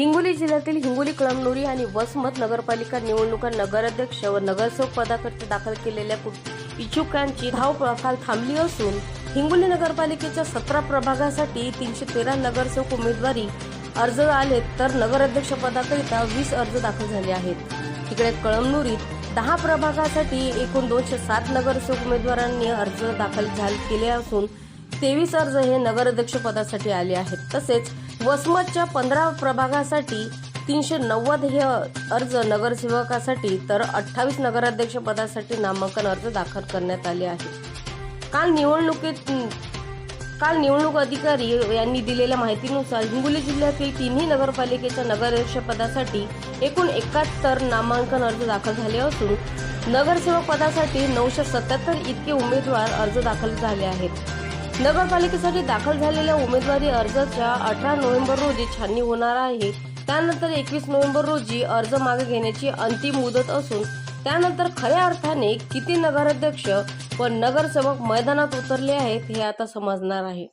हिंगोली जिल्ह्यातील हिंगोली कळमनुरी आणि वसमत नगरपालिका निवडणुका नगराध्यक्ष व नगरसेवक पदाकरिता दाखल केलेल्या इच्छुकांची धावपळखाल थांबली असून हिंगोली नगरपालिकेच्या सतरा प्रभागासाठी तीनशे तेरा नगरसेवक उमेदवारी अर्ज आले तर नगराध्यक्ष पदाकरिता वीस अर्ज दाखल झाले आहेत. तिकडे कळमनुरीत दहा प्रभागासाठी एकूण दोनशे सात नगरसेवक उमेदवारांनी अर्ज दाखल झाले केले असून तेवीस अर्ज हे नगराध्यक्ष पदासाठी आले आहेत. तसेच वसमतच्या पंधरा प्रभागासाठी तीनशे नव्वद हे अर्ज नगरसेवकासाठी तर अठ्ठावीस नगराध्यक्ष पदासाठी नामांकन अर्ज दाखल करण्यात आले आहे काल निवडणुकीत काल निवडणूक अधिकारी यांनी दिलेल्या माहितीनुसार हिंगोली जिल्ह्यातील तिन्ही नगरपालिकेच्या नगराध्यक्ष पदासाठी एकूण एकाहत्तर नामांकन अर्ज दाखल झाले असून नगरसेवक पदासाठी नऊशे सत्याहत्तर इतके उमेदवार अर्ज दाखल झाले आहेत. नगरपालिकेसाठी दाखल झालेल्या उमेदवारी अर्जाच्या अठरा नोव्हेंबर रोजी छाननी होणार आहे. त्यानंतर एकवीस नोव्हेंबर रोजी अर्ज मागे घेण्याची अंतिम मुदत असून त्यानंतर खऱ्या अर्थाने किती नगराध्यक्ष व नगरसेवक मैदानात उतरले आहेत हे आता समजणार आहे.